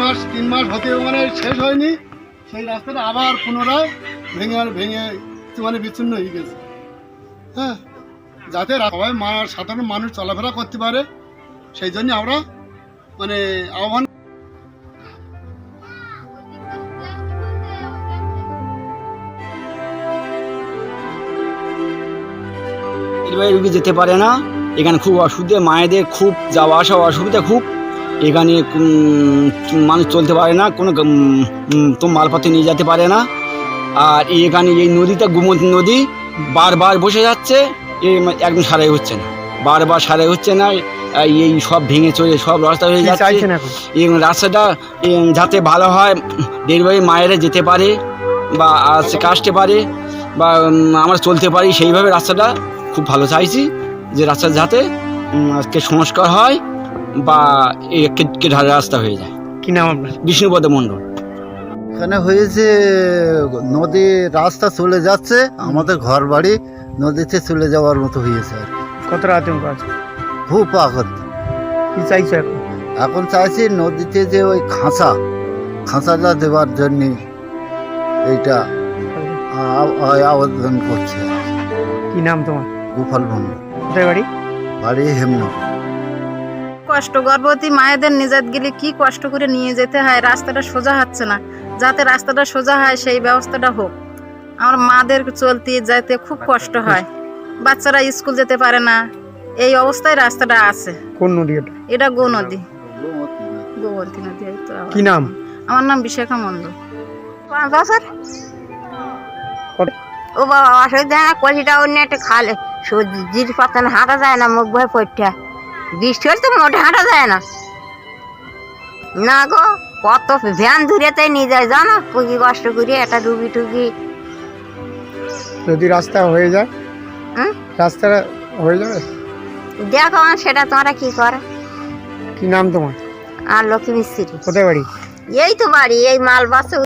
মাস, তিন মাস হতে মানে শেষ হয়নি। সেই রাস্তাটা আবার পুনরায় ভেঙে ভেঙে মানে বিচ্ছিন্ন হয়ে গেছে। হ্যাঁ যাতে সবাই সাধারণ মানুষ চলাফেরা করতে পারে। সেই জন্য আমরা মানে আহ্বান যেতে পারে না। এখানে খুব অসুবিধে। মায়েদের খুব যাওয়া আসা অসুবিধা খুব। এখানে মানুষ চলতে পারে না কোনো তো মালপত্র নিয়ে যেতে পারে না। আর এখানে এই নদীটা গুমতি নদী বারবার বসে যাচ্ছে এ একদম সারাই হচ্ছে না। বারবার সারাই হচ্ছে না এই সব ভেঙে চলে সব রাস্তা হয়ে যাচ্ছে। এই রাস্তাটা যাতে ভালো হয় ডেলিভারি মায়েরা যেতে পারে বা আসতে কাজতে পারে বা আমরা চলতে পারি সেইভাবে রাস্তাটা খুব ভালো চাইছি যে রাস্তা যাতে আজকে সংস্কার হয়। বা ঢালা রাস্তা হয়ে যায়। কি নাম আপনার? বিষ্ণুপদ মণ্ডল। এখানে হয়েছে নদী রাস্তা চলে যাচ্ছে আমাদের ঘর বাড়ি নদীতে চলে যাওয়ার মতো হয়েছে আর কি। কতটা আতঙ্ক আছে? খুব আগত কি চাইছো এখন? এখন চাইছি নদীতে যে ওই খাঁচা খাঁচাটা দেওয়ার জন্য এইটা আবেদন করছে। কি নাম তোমার? গোপাল ভণ্ড বাড়ি? বাড়ি হেমনগর। কষ্ট গর্ভবতী মায়েদের নিজাত গেলে কি কষ্ট করে নিয়ে যেতে হয়? রাস্তাটা সোজা হচ্ছে না। যাতে রাস্তাটা সোজা হয় সেই ব্যবস্থাটা হোক। আমার মাদের চলতে যেতে খুব কষ্ট হয়। বাচ্চারা স্কুল যেতে পারে না। এই অবস্থায় রাস্তাটা আছে। কোন নদী এটা? এটা গো নদী। গোবন্তী নদী। তো কি নাম? আমার নাম বিশাখা মন্ডল পাঁচ বছর ও বাবা অসুবিধা না কলিটা অন্য একটা খালে। সবজির পাতা হাঁটা যায় না মুখ ভয় পড়তে বৃষ্টি হলে তো মোটে হাঁটা যায় না। না গো কত ভ্যান দূরেতে নিয়ে যায় জানো? পুকি কষ্ট করে একটা ডুবি টুবি। যদি রাস্তা হয়ে যায়? রাস্তাটা হয়ে যাবে? দেখো সেটা তোমরা কি করে? কি নাম তোমার? আর লক্ষ্মী মিস্ত্রি। কোথায় বাড়ি? এই তো বাড়ি এই মাল বাসে